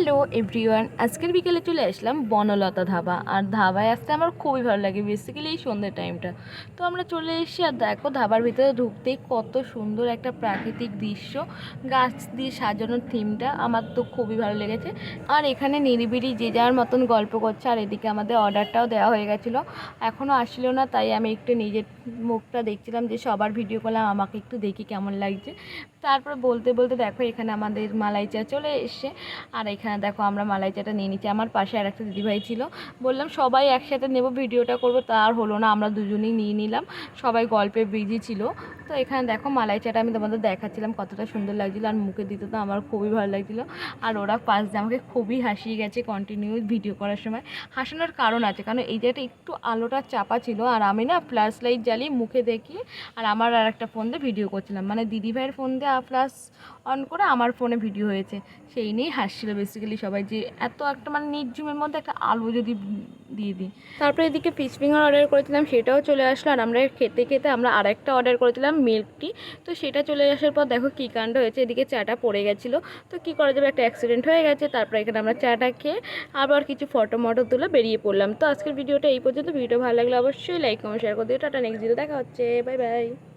Hello everyone, আজকের বিকেলে চলে আসলাম বনলতা ধাবা। আর ধাবায় আসতে আমার খুবই ভালো লাগে বেসিক্যালি এই সন্ধ্যের টাইমটা তো আমরা চলে এসেছি, আর দেখো ধাবার ভিতরে ঢুকতেই কত সুন্দর একটা প্রাকৃতিক দৃশ্য। গাছ দিয়ে সাজানোর থিমটা আমার তো খুবই ভালো লেগেছে। আর এখানে নিরিবিলি যে যার মতন গল্প করছে, আর এদিকে আমাদের অর্ডারটাও দেওয়া হয়ে গেছিল। এখনও আসলো না, তাই আমি একটু নিজের মুখটা দেখছিলাম যে সবার ভিডিও করলাম, আমাকে একটু দেখি কেমন লাগছে। তারপর বলতে বলতে দেখো এখানে আমাদের মালাইচা চলে এসছে। আর এখানে দেখো আমরা মালাই চাটা নিয়ে নিচ্ছি। আমার পাশে আর একটা দিদিভাই ছিল। বললাম, সবাই একসাথে নেব, ভিডিওটা করব। তা আর হলো না, আমরা দুজনেই নিয়ে নিলাম। সবাই গল্পে বিজি ছিল। তো এখানে দেখো মালাই চাটা আমি তোমাদের দেখাচ্ছিলাম, কতটা সুন্দর লাগছিল। আর মুখে দিতে তো আমার খুবই ভালো লাগছিল। আর ওরা পাশ দিয়ে আমাকে খুবই হাসিয়ে গেছে কন্টিনিউ ভিডিও করার সময়। হাসানোর কারণ আছে, কারণ এই জায়গাটা একটু আলোটা চাপা ছিল। আর আমি না ফ্ল্যাশ লাইট জ্বালিয়ে মুখে দেখি। আর আমার আর একটা ফোন দিয়ে ভিডিও করছিলাম। মানে দিদিভাইয়ের ফোন দিয়ে ফ্ল্যাশ অন করে আমার ফোনে ভিডিও হয়েছে। সেই নিয়েই হাসছিল বেসিক্যালি সবাই যে এত একটা মানে নির্ঝুমের মধ্যে একটা আলু যদি দিয়ে দিই। তারপরে এদিকে ফিশ ফিঙ্গার অর্ডার করেছিলাম, সেটাও চলে আসলো। আর আমরা খেতে খেতে আমরা আরেকটা অর্ডার করেছিলাম মিল্ক টি তো সেটা চলে আসার পর দেখো কী কাণ্ড হয়েছে, এদিকে চাটা পড়ে গেছিল। তো কী করা যাবে, একটা অ্যাক্সিডেন্ট হয়ে গেছে, তারপরে এখানে আমরা চাটা খেয়ে আবার কিছু ফটো মটো তুলে বেরিয়ে পড়লাম। তো আজকের ভিডিওটা এই পর্যন্ত। ভিডিও ভালো লাগলে অবশ্যই লাইক কমেন্ট শেয়ার করে দিও। টাটা নেক্সট ভিডিও দেখা হচ্ছে। Bye bye